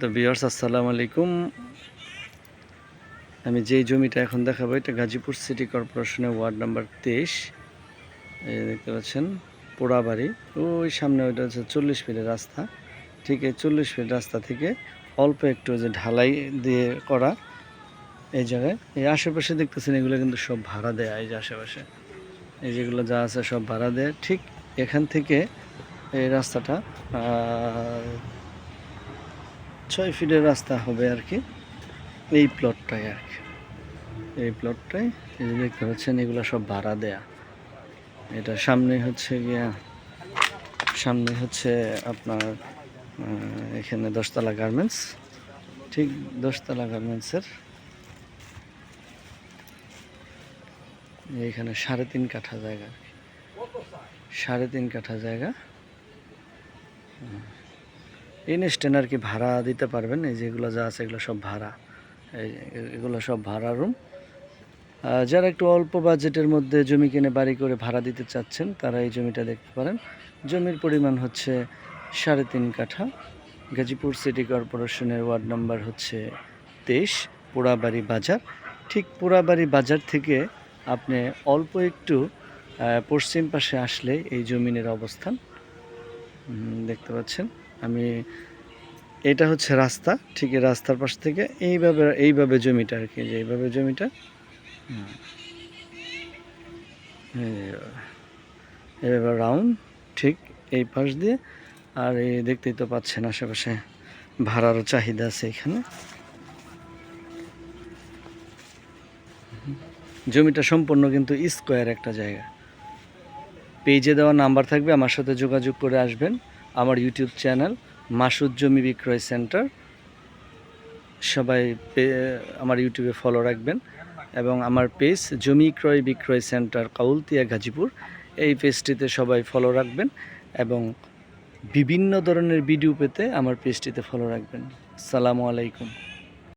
তো বিয়ার্স আসসালামু আলাইকুম। আমি যেই জমিটা এখন দেখাবো, এটা গাজীপুর সিটি কর্পোরেশনের ওয়ার্ড নাম্বার তেইশ। দেখতে পাচ্ছেন পোড়াবাড়ি ওই সামনে ওইটা হচ্ছে চল্লিশ ফিটের রাস্তা। ঠিক এই চল্লিশ ফিট রাস্তা থেকে অল্প একটু যে ঢালাই দিয়ে করা এই জায়গায়। এই আশেপাশে দেখতেছেন, এগুলো কিন্তু সব ভাড়া দেয়, এই যে আশেপাশে। এই যেগুলো যা আছে সব ভাড়া দেয়। ঠিক এখান থেকে এই রাস্তাটা ছয় ফিটের রাস্তা হবে আর কি। এই প্লটটাই আর কি। এই প্লটটাই এই যে দেখতে পাচ্ছেন, এগুলো সব ভাড়া দেয়া। এটা সামনে হচ্ছে গিয়া, সামনে হচ্ছে আপনার এখানে দশতলা গার্মেন্টস ঠিক দশতলা গার্মেন্টসের এইখানে সাড়ে তিন কাঠা জায়গা। সাড়ে তিন কাঠা জায়গা। ইনস্ট্যান্ট আর কি ভাড়া দিতে পারবেন। এই যেগুলো যা আছে এগুলো সব ভাড়া। এগুলো সব ভাড়া রুম যারা একটু অল্প বাজেটের মধ্যে জমি কিনে বাড়ি করে ভাড়া দিতে চাচ্ছেন, তারা এই জমিটা দেখতে পারেন। জমির পরিমাণ হচ্ছে সাড়ে তিন কাঠা। গাজীপুর সিটি কর্পোরেশনের ওয়ার্ড নাম্বার হচ্ছে তেইশ, পোড়াবাড়ি বাজার। ঠিক পোড়াবাড়ি বাজার থেকে আপনি অল্প একটু পশ্চিম পাশে আসলে এই জমিনের অবস্থান। দেখতে পাচ্ছেন। আমি, এটা হচ্ছে রাস্তা, ঠিক এই রাস্তার পাশ থেকে এইভাবে এইভাবে জমিটা আর কি যে এইভাবে জমিটা। এইভাবে। এইভাবে রাউন্ড ঠিক এই পাশ দিয়ে আর এই দেখতেই তো পাচ্ছেন আশেপাশে ভাড়ারও চাহিদা আছে এখানে জমিটা সম্পূর্ণ কিন্তু স্কোয়ার একটা জায়গা পেজে দেওয়া নাম্বার থাকবে, আমার সাথে যোগাযোগ করে আসবেন আমার ইউটিউব চ্যানেল মাসুদ জমি বিক্রয় সেন্টার সবাই আমার ইউটিউবে ফলো রাখবেন। এবং আমার পেজ জমি ক্রয় বিক্রয় সেন্টার কাউলতিয়া, গাজীপুর। এই পেজটিতে সবাই ফলো রাখবেন এবং বিভিন্ন ধরনের ভিডিও পেতে আমার পেজটিতে ফলো রাখবেন। সালামু আলাইকুম।